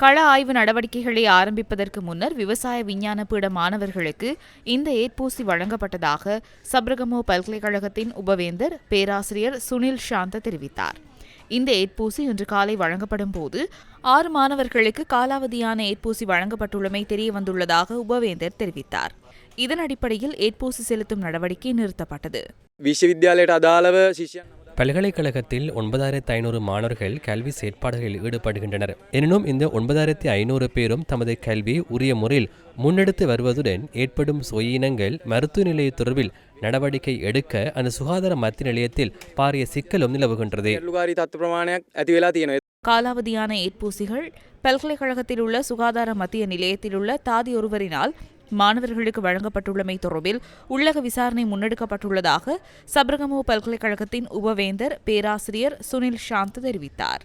கள ஆய்வு நடவடிக்கைகளை ஆரம்பிப்பதற்கு முன்னர் விவசாய விஞ்ஞான பீட மாணவர்களுக்கு இந்த ஏற்பூசி வழங்கப்பட்டதாக சப்ரகமோ பல்கலைக்கழகத்தின் உபவேந்தர் பேராசிரியர் சுனில் சாந்த தெரிவித்தார். இந்த ஏற்பூசி இன்று காலை வழங்கப்படும் போது ஆறு மாணவர்களுக்கு காலாவதியான ஏற்பூசி வழங்கப்பட்டுள்ளமை தெரியவந்துள்ளதாக உபவேந்தர் தெரிவித்தார். இதன் அடிப்படையில் ஏற்பூசி செலுத்தும் நடவடிக்கை நிறுத்தப்பட்டது. விஸ்வவித்யாலயட அதாலவ பல்கலைக்கழகத்தில் ஒன்பதாயிரத்தி ஐநூறு மாணவர்கள் கல்வி செயற்பாடுகளில் ஈடுபடுகின்றனர். எனினும் இந்த ஒன்பதாயிரத்தி ஐநூறு பேரும் தமது கல்வி உரிய முறையில் முன்னெடுத்து வருவதுடன் ஏற்படும் சுயினங்கள் மருத்துவ நிலைய தொடர்பில் நடவடிக்கை எடுக்க அந்த சுகாதார மத்திய நிலையத்தில் பாரிய சிக்கலும் நிலவுகின்றது. காலாவதியான ஏற்பூசிகள் பல்கலைக்கழகத்தில் உள்ள சுகாதார மத்திய நிலையத்தில் உள்ள தாதி ஒருவரினால் மாணவர்களுக்கு வழங்கப்பட்டுள்ளமை தொடர்பில் உள்ளக விசாரணை முன்னெடுக்கப்பட்டுள்ளதாக சப்ரகமோ பல்கலைக்கழகத்தின் உபவேந்தர் பேராசிரியர் சுனில் சாந்த் தெரிவித்தார்.